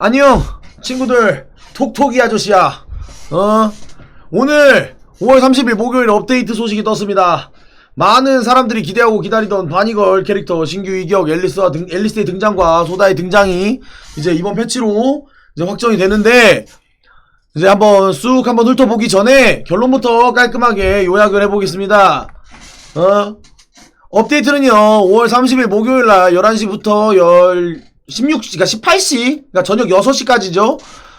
안녕 친구들. 톡톡이 아저씨야. 어? 오늘 5월 30일 목요일 업데이트 소식이 떴습니다. 많은 사람들이 기대하고 기다리던 바니걸 캐릭터 신규 이격 앨리스와 등, 앨리스의 등장과 소다의 등장이 이제 이번 패치로 이제 확정이 되는데 이제 한번 쑥 한번 훑어보기 전에 결론부터 깔끔하게 요약을 해보겠습니다. 어? 업데이트는요 5월 30일 목요일날 11시부터 10 16, 그러니까 18시, 그러니까 저녁 6시까지죠.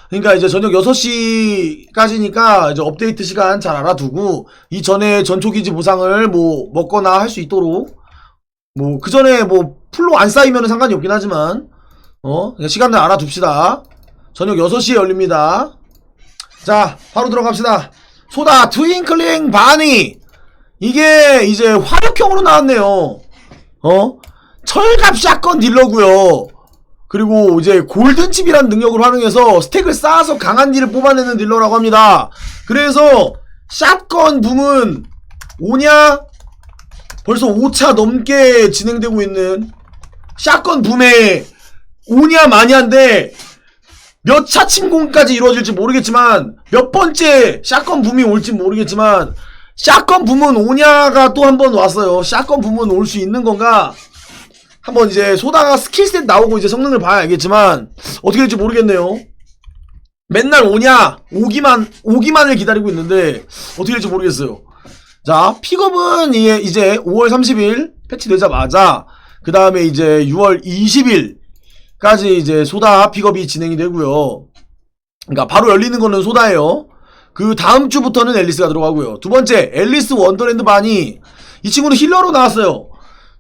그러니까 이제 저녁 6시까지니까 이제 업데이트 시간 잘 알아두고 이 전에 전초기지 보상을 뭐 먹거나 할 수 있도록 뭐 그 전에 뭐 풀로 안 쌓이면 상관이 없긴 하지만 어 시간을 알아둡시다. 저녁 6시에 열립니다. 자 바로 들어갑시다. 소다 트윙클링 바니 이게 이제 화력형으로 나왔네요. 어 철갑 샷건 딜러고요. 그리고 이제 골든칩이라는 능력을 활용해서 스택을 쌓아서 강한 딜을 뽑아내는 딜러라고 합니다. 그래서 샷건 붐은 오냐? 벌써 5차 넘게 진행되고 있는 샷건 붐의 오냐 마냐인데 몇 차 침공까지 이루어질지 모르겠지만 몇 번째 샷건 붐이 올지 모르겠지만 샷건 붐은 오냐가 또 한 번 왔어요. 샷건 붐은 올 수 있는 건가? 한번 이제 소다가 스킬셋 나오고 이제 성능을 봐야 알겠지만 어떻게 될지 모르겠네요. 맨날 오냐 오기만 오기만을 기다리고 있는데 어떻게 될지 모르겠어요. 자 픽업은 이제 5월 30일 패치되자마자 그 다음에 이제 6월 20일까지 이제 소다 픽업이 진행이 되고요. 그러니까 바로 열리는 거는 소다예요. 그 다음 주부터는 앨리스가 들어가고요. 두 번째 앨리스 원더랜드 반이 이 친구는 힐러로 나왔어요.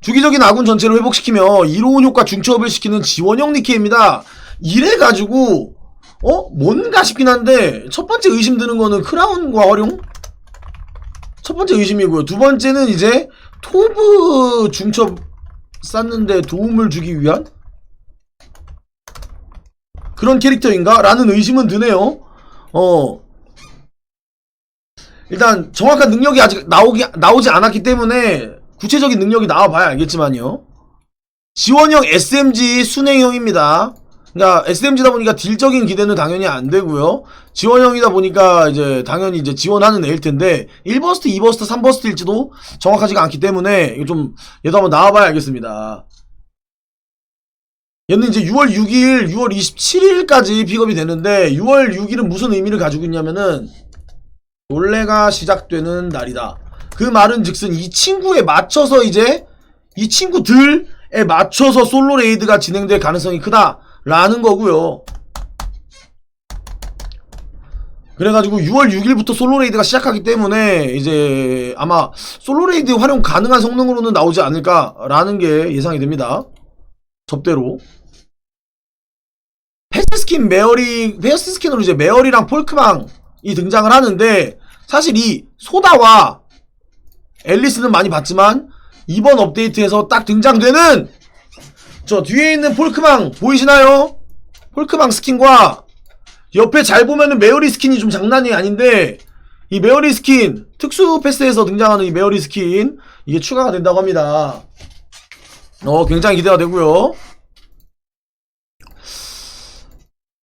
주기적인 아군 전체를 회복시키며 이로운 효과 중첩을 시키는 지원형 니케입니다. 이래가지고 어? 뭔가 싶긴 한데 첫 번째 의심 드는 거는 크라운과 활용? 첫 번째 의심이고요. 두 번째는 이제 토브 중첩 쌓는데 도움을 주기 위한 그런 캐릭터인가? 라는 의심은 드네요. 어. 일단 정확한 능력이 아직 나오기 나오지 않았기 때문에 구체적인 능력이 나와봐야 알겠지만요. 지원형 SMG 순행형입니다. 그러니까 SMG다 보니까 딜적인 기대는 당연히 안 되고요. 지원형이다 보니까 이제 당연히 이제 지원하는 애일 텐데 1버스트, 2버스트, 3버스트일지도 정확하지가 않기 때문에 이거 좀 얘도 한번 나와봐야 알겠습니다. 얘는 이제 6월 6일, 6월 27일까지 픽업이 되는데 6월 6일은 무슨 의미를 가지고 있냐면은 놀래가 시작되는 날이다. 그 말은 즉슨 이 친구에 맞춰서 이제 이 친구들에 맞춰서 솔로 레이드가 진행될 가능성이 크다라는 거고요. 그래가지고 6월 6일부터 솔로 레이드가 시작하기 때문에 이제 아마 솔로 레이드 활용 가능한 성능으로는 나오지 않을까라는 게 예상이 됩니다. 접대로. 패스 스킨 메어리 패스 스킨으로 이제 메어리랑 폴크망이 등장을 하는데 사실 이 소다와 앨리스는 많이 봤지만 이번 업데이트에서 딱 등장되는 저 뒤에 있는 폴크망 보이시나요? 폴크망 스킨과 옆에 잘 보면은 메어리 스킨이 좀 장난이 아닌데 이 메어리 스킨 특수 패스에서 등장하는 이 메어리 스킨 이게 추가가 된다고 합니다. 어 굉장히 기대가 되고요.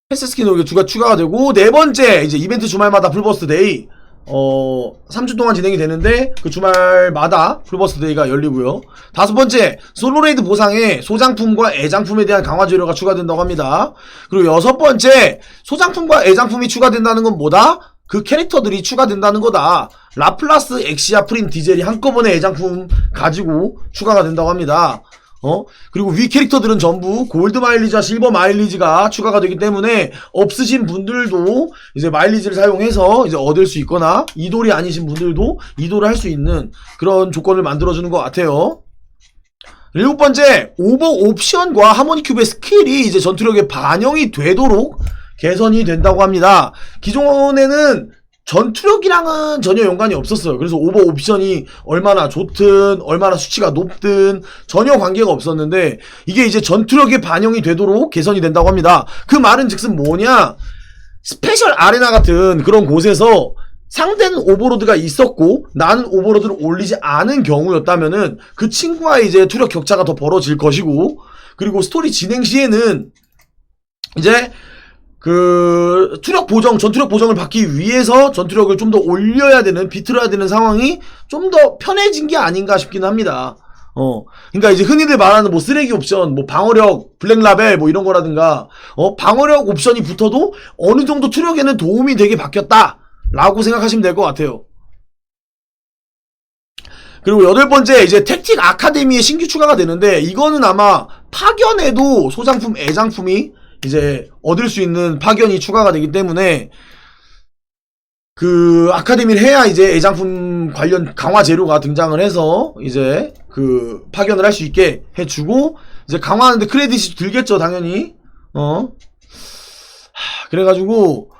패스 스킨으로 이게 두가 추가가 되고 네 번째 이제 이벤트 주말마다 풀버스트 데이 어 3주 동안 진행이 되는데 그 주말마다 풀버스트 데이가 열리고요. 다섯 번째 솔로레이드 보상에 소장품과 애장품에 대한 강화 재료가 추가된다고 합니다. 그리고 여섯 번째 소장품과 애장품이 추가된다는 건 뭐다? 그 캐릭터들이 추가된다는 거다. 라플라스, 엑시아, 프린, 디젤이 한꺼번에 애장품 가지고 추가가 된다고 합니다. 어? 그리고 위 캐릭터들은 전부 골드 마일리지와 실버 마일리지가 추가가 되기 때문에 없으신 분들도 이제 마일리지를 사용해서 이제 얻을 수 있거나 이돌이 아니신 분들도 이돌을 할 수 있는 그런 조건을 만들어주는 것 같아요. 일곱 번째, 오버 옵션과 하모니 큐브의 스킬이 이제 전투력에 반영이 되도록 개선이 된다고 합니다. 기존에는 전투력이랑은 전혀 연관이 없었어요. 그래서 오버 옵션이 얼마나 좋든, 얼마나 수치가 높든 전혀 관계가 없었는데 이게 이제 전투력에 반영이 되도록 개선이 된다고 합니다. 그 말은 즉슨 뭐냐? 스페셜 아레나 같은 그런 곳에서 상대는 오버로드가 있었고 나는 오버로드를 올리지 않은 경우였다면은 그 친구와의 이제 투력 격차가 더 벌어질 것이고 그리고 스토리 진행 시에는 이제 그 투력 보정, 전투력 보정을 받기 위해서 전투력을 좀 더 올려야 되는 비틀어야 되는 상황이 좀 더 편해진 게 아닌가 싶긴 합니다. 어, 그러니까 이제 흔히들 말하는 뭐 쓰레기 옵션, 뭐 방어력, 블랙라벨 뭐 이런 거라든가, 어, 방어력 옵션이 붙어도 어느 정도 투력에는 도움이 되게 바뀌었다 라고 생각하시면 될 것 같아요. 그리고 여덟 번째 이제 택틱 아카데미에 신규 추가가 되는데 이거는 아마 파견에도 소장품 애장품이 이제 얻을 수 있는 파견이 추가가 되기 때문에 그 아카데미를 해야 이제 애장품 관련 강화 재료가 등장을 해서 이제 그 파견을 할 수 있게 해주고 이제 강화하는데 크레딧이 들겠죠 당연히. 어? 하, 그래가지고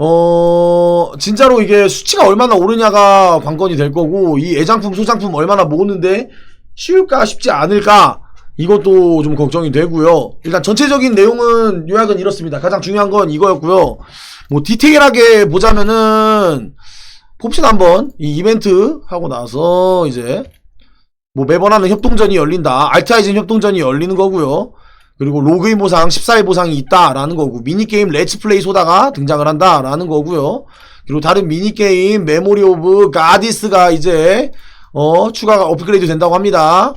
어 진짜로 이게 수치가 얼마나 오르냐가 관건이 될 거고 이 애장품 소장품 얼마나 모으는데 쉬울까 쉽지 않을까 이것도 좀 걱정이 되고요. 일단 전체적인 내용은 요약은 이렇습니다. 가장 중요한 건 이거였고요. 뭐 디테일하게 보자면은 봅시다 한번. 이 이벤트 하고 나서 이제 뭐 매번 하는 협동전이 열린다. 알타이즌 협동전이 열리는 거고요. 그리고 로그인 보상 14일 보상이 있다라는 거고 미니게임 렛츠플레이 소다가 등장을 한다라는 거고요. 그리고 다른 미니게임 메모리 오브 가디스가 이제 어 추가가 업그레이드 된다고 합니다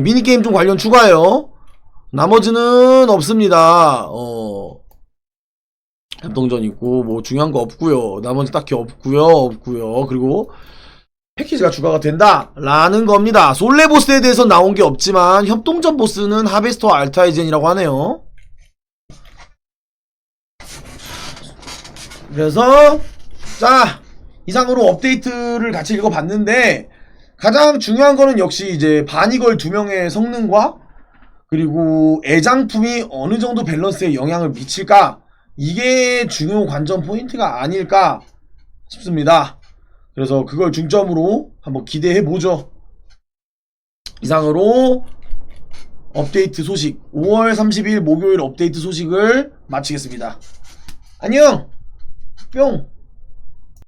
미니게임 좀 관련 추가예요. 나머지는 없습니다. 어. 협동전 있고 뭐 중요한 거 없고요. 나머지 딱히 없고요 없고요. 그리고 패키지가 추가가 된다라는 겁니다. 솔레 보스에 대해서 나온 게 없지만 협동전 보스는 하베스터 알타이젠이라고 하네요. 그래서 자 이상으로 업데이트를 같이 읽어봤는데 가장 중요한 거는 역시 이제 바니걸 두 명의 성능과 그리고 애장품이 어느 정도 밸런스에 영향을 미칠까 이게 중요 관전 포인트가 아닐까 싶습니다. 그래서 그걸 중점으로 한번 기대해 보죠. 이상으로 업데이트 소식 5월 30일 목요일 업데이트 소식을 마치겠습니다. 안녕. 뿅.